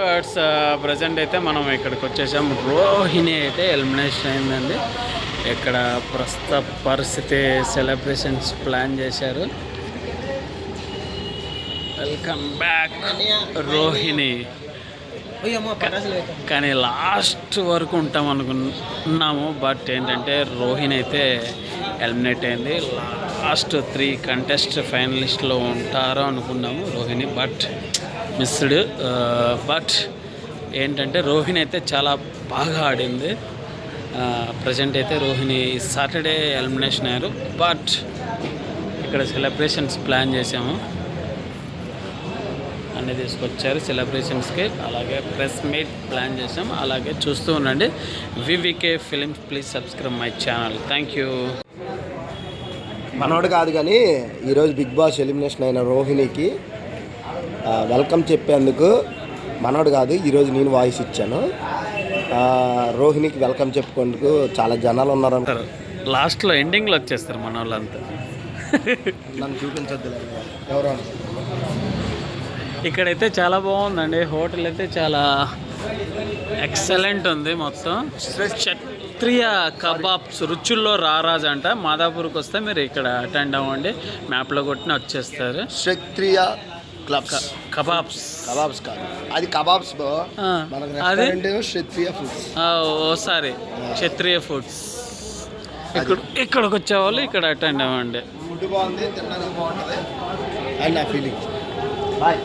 Words present అయితే మనం ఇక్కడికి వచ్చేసాం. రోహిణి అయితే ఎలిమినేషన్ అయిందండి. ఇక్కడ ప్రస్తుత పరిస్థితి సెలబ్రేషన్స్ ప్లాన్ చేశారు. Welcome back Rohini. కానీ లాస్ట్ వరకు ఉంటాం అనుకున్నాము బట్ ఏంటంటే రోహిణి అయితే ఎలిమినేట్ అయింది. లాస్ట్ త్రీ కంటెస్ట్ ఫైనలిస్ట్లో ఉంటారు అనుకున్నాము రోహిణి బట్ మిస్డ్ బట్ ఏంటంటే రోహిణి అయితే చాలా బాగా ఆడింది. ప్రజెంట్ అయితే రోహిణి సాటర్డే ఎలిమినేషన్ అయ్యారు. బట్ ఇక్కడ సెలబ్రేషన్స్ ప్లాన్ చేసాము అన్నీ తీసుకొచ్చారు సెలబ్రేషన్స్కి. అలాగే ప్రెస్ మీట్ ప్లాన్ చేసాం అలాగే చూస్తూ ఉండండి. VVK films please subscribe my channel. Thank you. మనోడు కాదు కానీ ఈరోజు బిగ్ బాస్ ఎలిమినేషన్ అయిన రోహిణికి వెల్కమ్ చెప్పేందుకు మనోడు కాదు ఈరోజు నేను వాయిస్ ఇచ్చాను. రోహిణికి వెల్కమ్ చెప్పుకుందుకు చాలా జనాలు ఉన్నారు లాస్ట్లో ఎండింగ్లో వచ్చేస్తారు మన వాళ్ళంతా నన్ను చూపించొద్దు ఎవరు ఇక్కడైతే చాలా బాగుందండి. హోటల్ అయితే చాలా ఎక్సలెంట్ ఉంది మొత్తం. క్షత్రియ కబాబ్స్ రుచుల్లో రారాజ్ అంట. మాదాపూర్కి వస్తే మీరు ఇక్కడ అటెండ్ అవ్వండి. మ్యాప్లో కొట్టిన వచ్చేస్తారు. క్షత్రియ క్లబ్స్ కబాబ్స్ కబాబ్స్ కాదు అది కబాబ్స్ బ్రో మనకు రెస్టారెంట్ క్షత్రియ ఫుడ్స్ ఓసారి క్షత్రియ ఫుడ్స్ ఇక్కడ ఇక్కడికి వచ్చేవాళ్ళు ఇక్కడ అటెండ్ అవ్వండి. ఫుడ్ బాగుంది తినడానికి బాగుంటుంది. అండ్ నా ఫీలింగ్ బాయ్